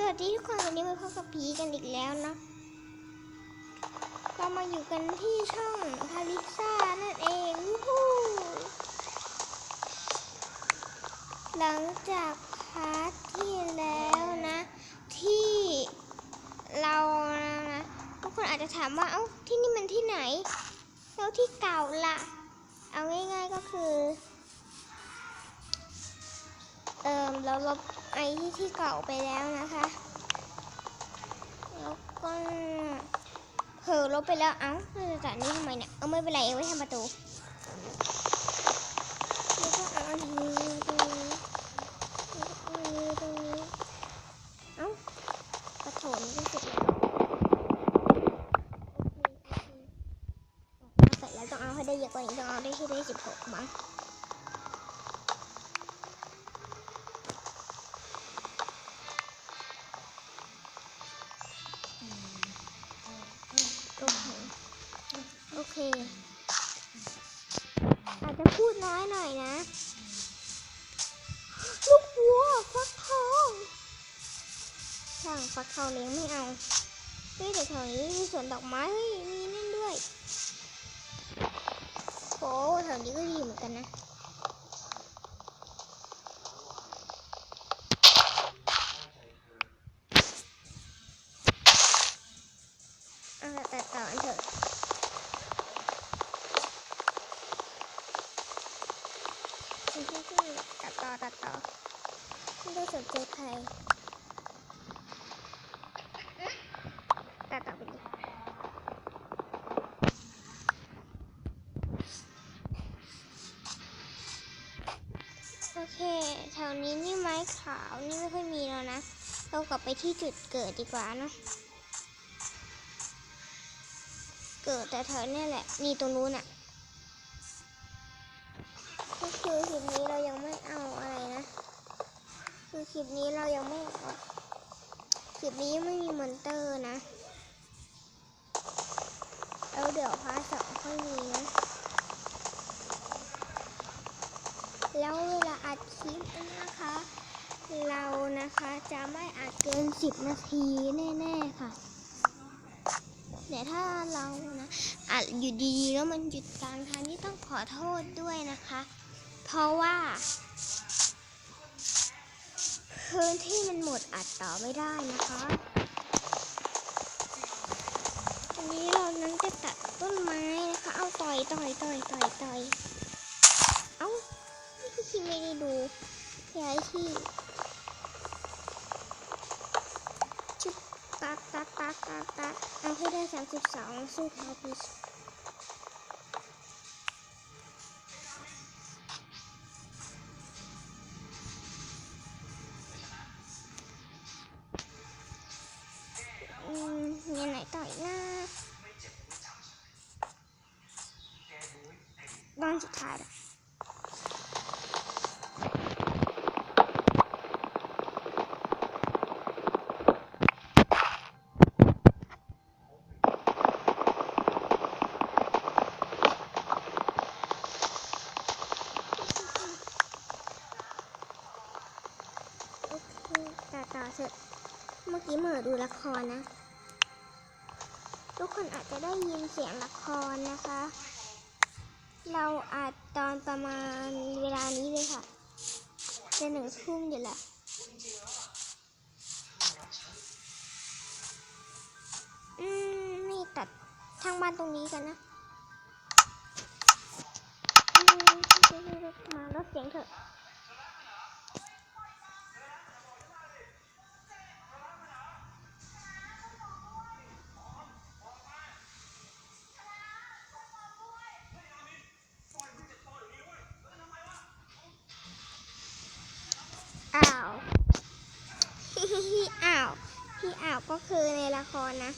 สวัสดีทุกคนวันนี้มาพบกับผีกันอีกแล้วเนาะเรามาอยู่กันที่ช่องทาริซ่านั่นเองฮู้หลังจากพาร์ทที่แล้วนะ ที่เรานะทุกคนอาจจะถามว่าเอ้าที่นี่มันที่ไหน แล้วที่เก่าล่ะ เอาง่ายๆก็คือ เอิมเราลบ ไอที่ที่เก่าไปแล้วนะคะ แล้วก็เผลอลบไปแล้ว เอ้าเราจะจัดนี้ทำไมเนี่ย เอาไม่เป็นไรเอาไว้ทำประตู แล้วก็เอาอันนี้ตรงนี้เอาอันนี้ตรงนี้ เอ้ากระโถนก็เสร็จแล้วโอเคโอเคเสร็จแล้วต้องเอาให้ได้เยอะกว่านี้ต้องเอาได้ให้ได้สิบหกมั้ง อเคอาจจะพูดน้อยหน่อยนะ ลูกวัวฟักทองช่างฟักทองเลี้ยงไม่เอาเฮ้ยแต่แถวนี้มีสวนดอกไม้เฮ้ยมีนั่นด้วยโอ้แถวนี้ก็ดีเหมือนกันนะ เคแถวนี้นี่ไม้ขาวนี่ไม่ค่อยมีแล้วนะ เรากลับไปที่จุดเกิดดีกว่าเนะเกิดแต่แถวนี่แหละมีตรงนู้นอะก็คือคลิปนี้เรายังไม่เอาอะไรนะ คือคลิปนี้เรายังไม่เอาคลิปนี้ไม่มีมอนเตอร์นะ แล้วเดี๋ยวพาร์ทสองค่อยมีนะ แล้วเวลาอัดคลิปนะคะ เรานะคะจะไม่อัดเกิน10นาทีแน่ๆค่ะ แต่ถ้าเรานะอัดอยู่ดีๆแล้วมันหยุดกลางทางนี่ต้องขอโทษด้วยนะคะ เพราะว่าพื้นที่มันหมดอัดต่อไม่ได้นะคะอันนี้เรานั้นจะตัดต้นไม้นะคะ เอาต่อยต่อยต่อยต่อยต่อยเอ้า นี่คือที่ไม่ได้ดูย้ายที่ตักตักตักตักตักเอาให้ได้สามสิบสองสู้เท้าพี ดูละครนะ ทุกคนอาจจะได้ยินเสียงละครนะคะ เราอาจตอนประมาณเวลานี้เลยค่ะจะหนึ่งทุ่มอยู่และอืมนี่ตัดทางบ้านตรงนี้กันนะอืมมาลดเสียงเถอะ ที่อ่าว พี่อ่าวก็คือในละครนะ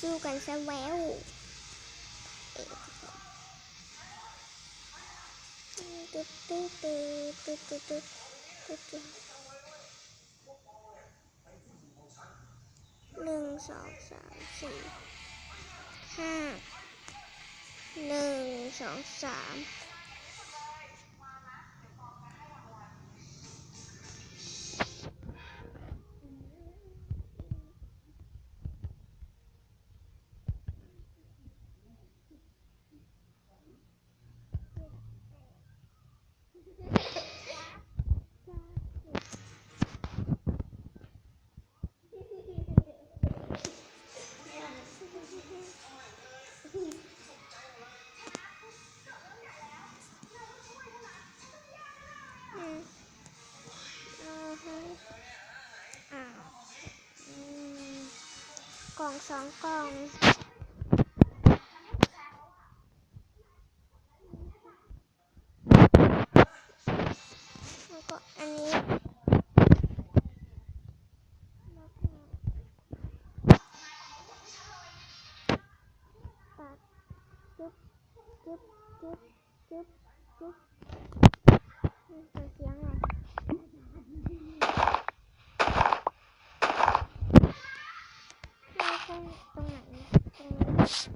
สู้กันซะแววตึ๊ดตึ๊ดตึ๊ดตึ๊ดตึ๊ดตึ๊ดตึ๊ดหนึ่งสองสามสี่ห้าหนึ่งสองสาม องสองกล่อง 东东มต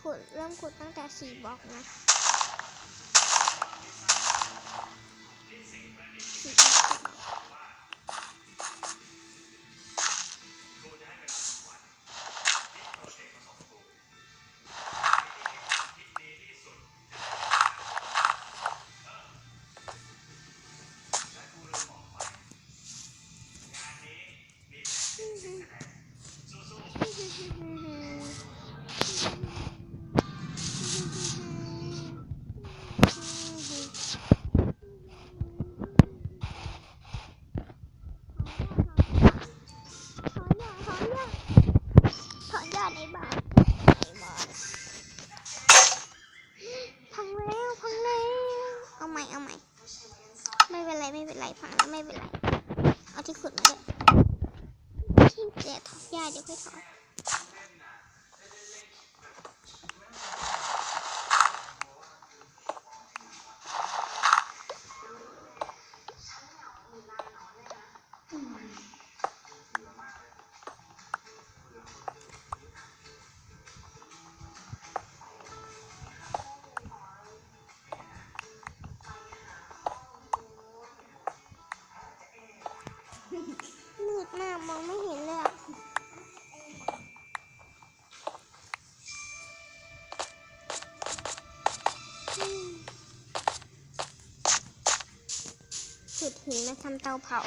ขุดเริ่มขุดตั้งแต่สี่บล็อกนะ หน้ามองไม่เห็นเลยจุดหินมาทำเตาเผา